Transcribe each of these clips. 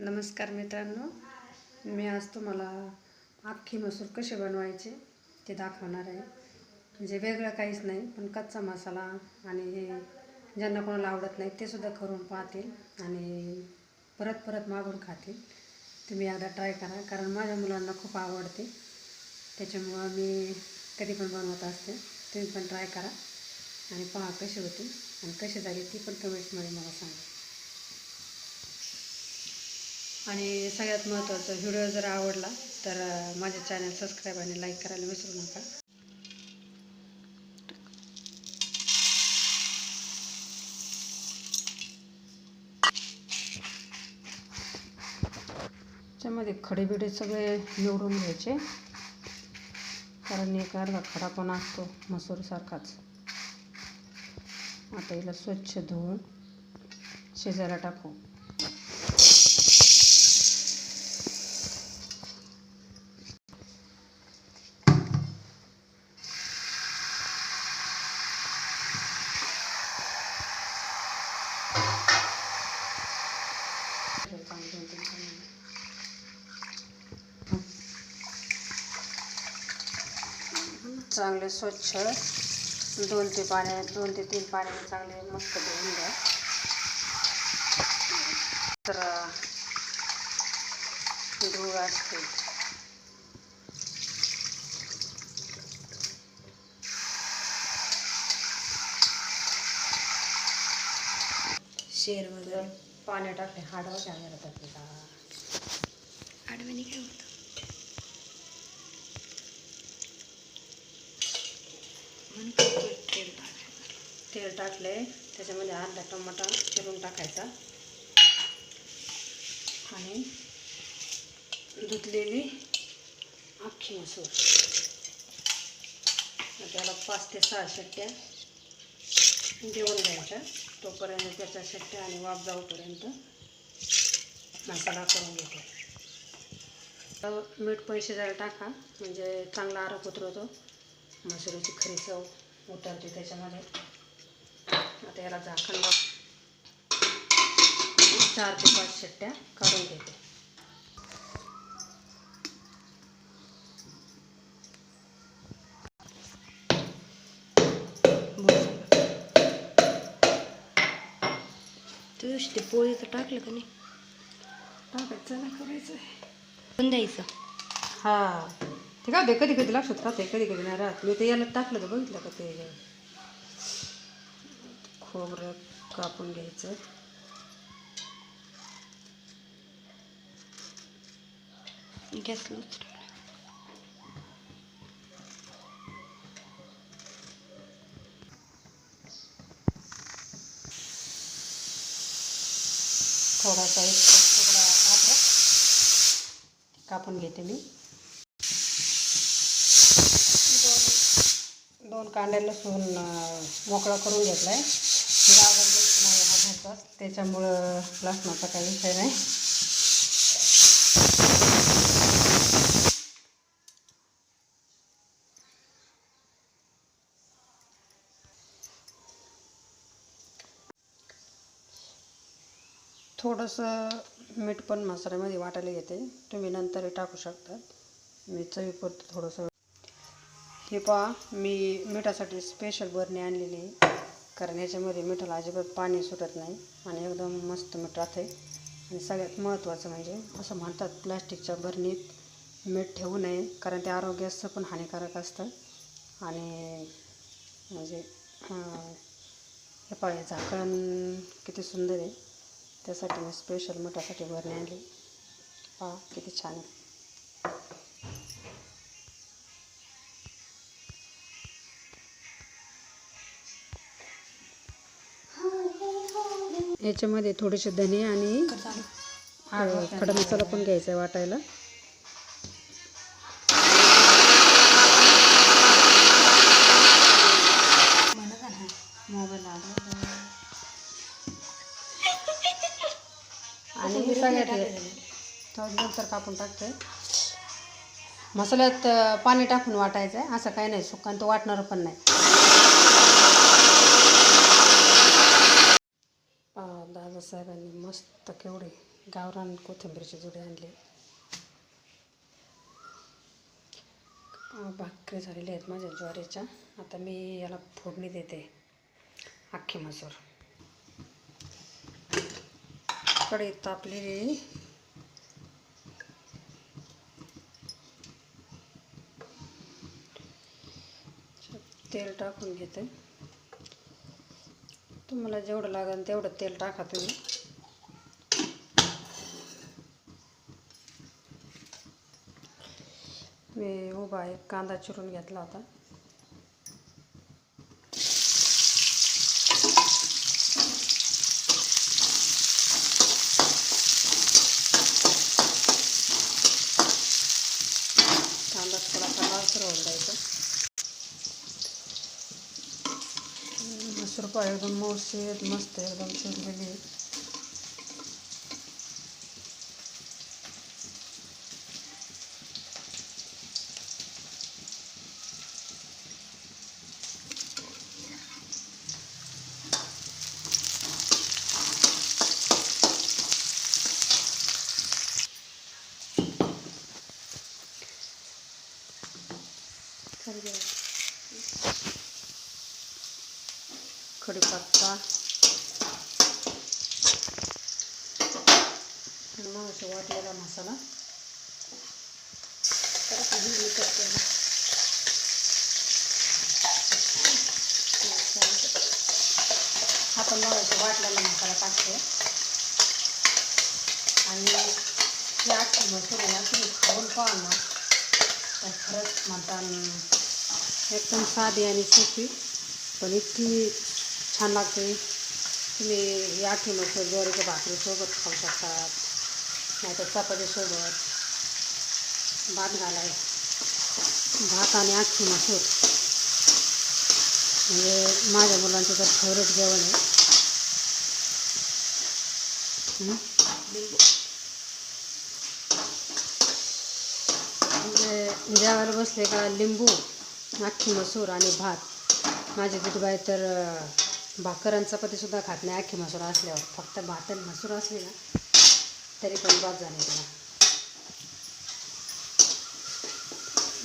नमस्कार मित्रांनो. मी आज तुम्हाला अख्खी मसूर कसे बनवायचे ते दाखवणार आहे. म्हणजे वेगळं काहीच नाही पण कच्चा मसाला आणि हे ज्यांना कोणाला आवडत नाही ते सुद्धा करून पाहतील आणि परत परत मागून खातील. तुम्ही एकदा ट्राय करा कारण माझ्या मुलांना खूप आवडते. त्याच्यामुळं मी कधी पण बनवत असते. तुम्ही पण ट्राय करा आणि पहा कशी होती आणि कशी झाली ती पण कमेंट्समध्ये मला सांगा. आणि सगळ्यात महत्त्वाचं व्हिडिओ जर आवडला तर माझ्या चॅनल सबस्क्राईब आणि लाईक करायला विसरू नका. त्याच्यामध्ये खडे बिडे सगळे निवडून घ्यायचे. कारण एक अर्धा खडा पण असतो मसूरसारखाच. आता हिला स्वच्छ धुवून शिजायला टाकू. चांगले स्वच्छ दोन ते पाण्या दोन ते तीन पाण्याने चांगले मस्त धुवून घ्या. तर धूळ असते. शेर वगैरे पाणी टाकले हाडवा चांगला टाकले आडव्याने काय होतं? आणि तेल टाकायचं. तेल टाकले. त्याच्यामध्ये अर्धा टमाटा चिरून टाकायचा. आणि धुतलेली अख्खी मसूर. मग त्याला पाच ते सहा शेट्ट्या देऊन घ्यायच्या. तोपर्यंत त्याच्या शेट्ट्या आणि वाफ जाऊपर्यंत मसाला करून घेते तर मीठ पैसे जरा टाका. म्हणजे चांगला आरोप उतरवतो. मसुरीची खरी चव उतरते त्याच्यामध्ये. आता याला झाकण चार ते पाच शेट्ट्या काढून घेते. तू दिवशी ते पोळीचं टाकलं का नाही? टाकायचं ना करायचं पण द्यायचं. हा. ते काय कधी कधी लक्षात राहते कधी कधी नाही राहत. मी ते याला टाकलं तर बघितलं का ते. खोबरं कापून घ्यायचं. गॅस थोडासा एक तुकडा कापून घेते मी. दोन कांड्या लसूण मोकळा करून घेतला आहे गावरान लसूण आहे हा घरचाच त्याच्यामुळं लसणाचा काही विषय नाही. थोडंसं मीठ पण मसाल्यामध्ये वाटायला घेते तुम्ही नंतरही टाकू शकता. मी चवीपुरतं थोडंसं हे पहा मी मिठासाठी स्पेशल बरणी आणलेली आहे. कारण याच्यामध्ये मिठाला अजिबात पाणी सुटत नाही आणि एकदम मस्त मीठ राहते आणि सगळ्यात महत्त्वाचं म्हणजे असं म्हणतात प्लॅस्टिकच्या बरणीत मीठ ठेवू नये कारण ते आरोग्याचं पण हानिकारक असतं. आणि म्हणजे हे पहा हे झाकण किती सुंदर आहे. त्यासाठी मी स्पेशल मिठासाठी बरणी आणली. पहा किती छान आहे. ह्याच्यामध्ये थोडेसे धने आणि खडा मसाला पण घ्यायचा आहे वाटायला. आणि सगळ्यात कापून टाकते. मसाल्यात पाणी टाकून वाटायचं आहे असं काही नाही सुकांत तो वाटणार पण नाही. साहेबांनी मस्त केवढे गावरान कोथिंबीरचे जुडे आणले. भाकरी झालेल्या आहेत माझ्या ज्वारीच्या. आता मी याला फोडणी देते. अख्खी मसूर. कढई तापलेली. तेल टाकून घेते. तुम्हाला जेवढं लागेल तेवढं तेल टाका तुम्ही. मी उभा एक कांदा चिरून घेतला होता कांदा थोडासा लालसर होऊन द्यायचा मसूर पाव एकदम मौसूद मस्त एकदम शिजलेली आहे. कढीपत्ता आणि मग असे वाटलेला मसाला. परत हिरवी करते. आपण मग वाटलेला मसाला टाकते. आणि ही आठवण मसूर ना तुम्ही खाऊन पाहा ना. तर खरंच म्हणता एकदम साधी आणि सोपी पण इतकी छान लागते. तुम्ही या आखी ज्वारीच्या भाकरीसोबत खाऊ शकतात. नाही तर चपातीसोबत भात घालाय भात आणि आखी मसूर. म्हणजे माझ्या मुलांचं तर फेवरेट जेवण आहे. म्हणजे बसले का लिंबू आखी मसूर आणि भात. माझी दुधबाई तर अं, भाकर आणि चपातीसुद्धा खात नाही. अख्खी मसूर असल्यावर फक्त भात आणि मसूर असली ना तरी पण बाद झाले त्याला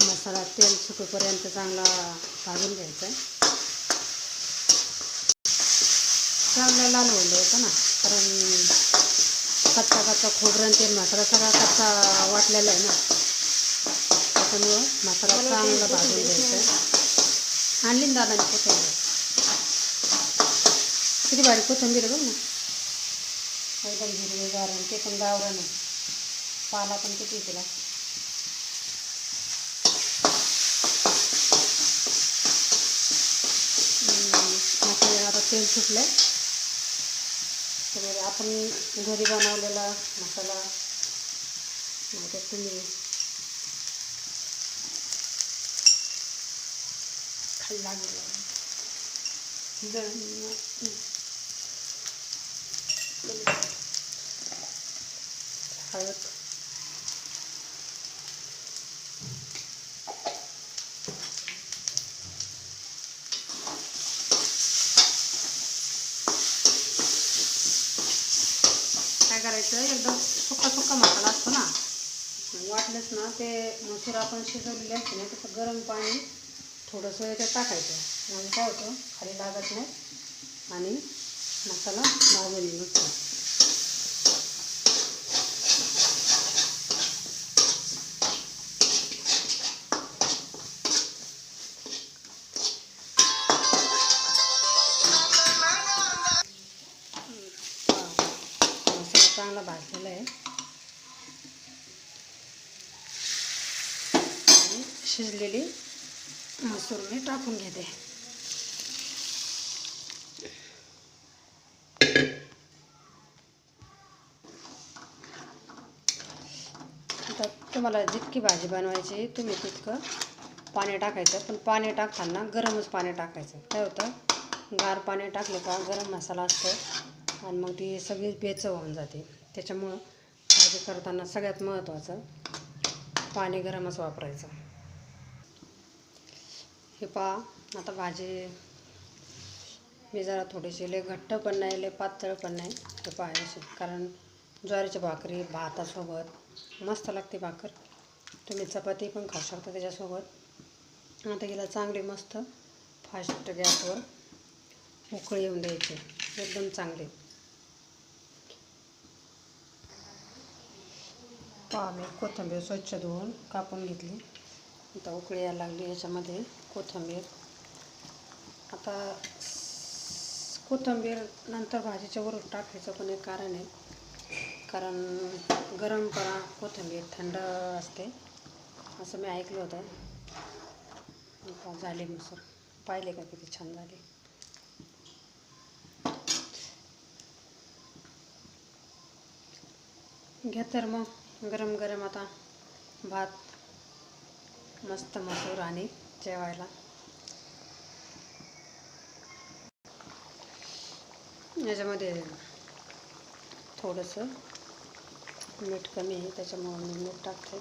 मसाला तेल सुकेपर्यंत चांगला भाजून घ्यायचा आहे. चांगला लाल होऊन द्यायचा ना कारण कच्चा कच्चा खोबरं तेल मसाला सगळा कच्चा वाटलेला आहे ना. त्याच्यामुळं मसाला चांगला भाजून घ्यायचा आहे. आणली दादाने कोथिंबीर किती भारी कोथिंबीर आहे बघ ना. एकदम हिरवीगार आणि ते पण गावरान पाला पण किती आहे तिला. आता तेल सुटलं तर आपण घरी बनवलेला मसाला. नाही तर तुम्ही खाल्ला गेला. हळद काय करायचं? एकदम सुका सुका मसाला असतो ना. वाटलंच ना ते मसूर आपण शिजवलेले असते ना त्याचं गरम पाणी थोडंसं याच्यात टाकायचं. म्हणजे काय होतं? खाली लागत नाही. आणि मसाला भाजून नसतो भाजलेला आहे. आणि शिजलेली मसूर मी टाकून घेते. आता तुम्हाला जितकी भाजी बनवायची तुम्ही तितकं पाणी टाकायचं. पण पाणी टाकताना गरमच पाणी टाकायचं. काय होतं? गार पाणी टाकलं का गरम मसाला असतो आणि मग ती सगळी बेचव होऊन जाते. त्याच्यामुळं भाजी करताना सगळ्यात महत्त्वाचं पाणी गरमच वापरायचं. हे पहा आता भाजी मी जरा थोडीशी लय घट्ट पण नाही लय पातळ पण नाही. हे पाहायची कारण ज्वारीची भाकरी भातासोबत मस्त लागते भाकर. तुम्ही चपाती पण खाऊ शकता त्याच्यासोबत. आता हिला चांगली मस्त फास्ट गॅसवर उकळी येऊन द्यायची. एकदम चांगली. पहा मी कोथिंबीर स्वच्छ धुवून कापून घेतली. आता उकळी यायला लागली याच्यामध्ये कोथिंबीर. आता कोथिंबीर नंतर भाजीच्या वरून टाकायचं पण एक कारण आहे. कारण गरम करा कोथिंबीर थंड असते. असं मी ऐकलं होतं. झाले मसर पाहिले का किती छान झाले. घ्या तर मग. गरम गरम आता भात मस्त मसूर आणि जेवायला. याच्यामध्ये थोडंसं मीठ कमी आहे त्याच्यामुळं मी मीठ टाकते.